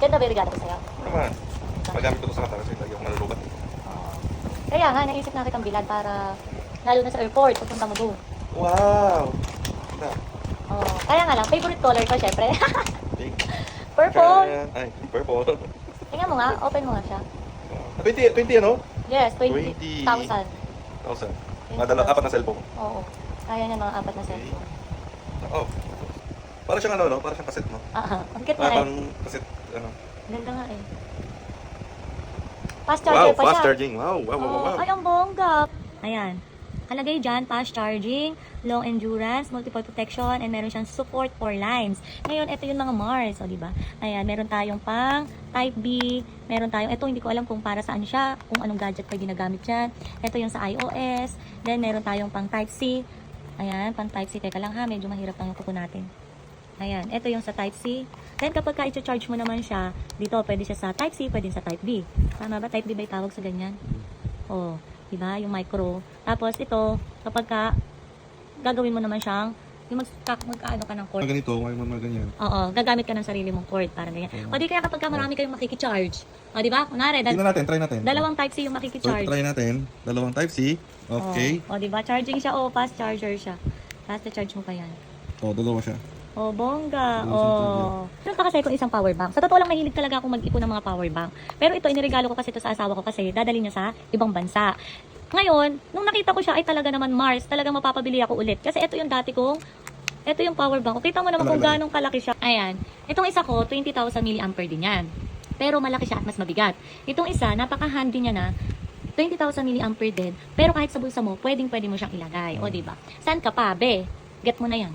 Maganda ba yung regalo ko sa'yo? Naman. Magamit ko to sa kanta kasi lagi ako nalulubat. Oo. Kaya nga, naisip na kitang bilad para lalo na sa airport, pupunta mo doon. Wow! Na, Oh, kaya nga lang, favorite color ko, syempre. big. Purple. Ay, purple. Tingnan mo nga, open mo nga siya. 20, 20 ano? Yes, 20. 20,000. 1,000. Mga dala, apat na cellphone. Oo. Kaya niya mga apat na cellphone. Oh. Para siyang ano, no? Para siyang kaset, no? Ah, ang cute na pang kaset, ano? Ganda nga eh. Fast charger Wow, pa fast siya. charging. Wow, wow, wow, Oo, wow. Ay, ang bongga. Ayan. Kalagay dyan, fast charging, long endurance, multiple protection, and meron siyang support for lines. Ngayon, ito yung mga Mars, o diba? Ayan, meron tayong pang Type B, meron tayong, ito hindi ko alam kung para saan siya, kung anong gadget pa ginagamit dyan. Ito yung sa iOS, then meron tayong pang Type C. Ayan, pang Type C. Teka lang ha, medyo mahirap lang yung kuko natin. Ayan, ito yung sa Type C. Then kapag ka i-charge mo naman siya, dito pwede siya sa Type C, pwede sa Type B. Tama ba? Type B ba tawag sa ganyan? Oh, 'di ba? Yung micro. Tapos ito, kapag ka gagawin mo naman siyang yung mag magkaano ka ng cord. Ganito, mga mga ganyan. Oo, gagamit ka ng sarili mong cord para ganyan. O di kaya kapag ka marami kayong makiki-charge. O di ba? Kunwari, dal- natin, try natin. dalawang type C yung So, makiki-charge. try natin. Dalawang type C. Okay. O, di ba? Charging siya o fast charger siya. Fast charge mo pa yan. Oh, dalawa siya. Oh, bongga. Oh. Meron pa kasi ako isang power bank. Sa totoo lang, mahilig talaga ako mag-ipon ng mga power bank. Pero ito, iniregalo ko kasi ito sa asawa ko kasi dadali niya sa ibang bansa. Ngayon, nung nakita ko siya, ay talaga naman Mars, talagang mapapabili ako ulit. Kasi ito yung dati kong, ito yung power bank. Kita mo naman kung Talaga? ganong kalaki siya. Ayan. Itong isa ko, 20,000 mAh din yan. Pero malaki siya at mas mabigat. Itong isa, napaka-handy niya na. 20,000 mAh din. Pero kahit sa bulsa mo, pwedeng pwede mo siyang ilagay. O, di ba? Saan ka pa, be? Get mo na yan.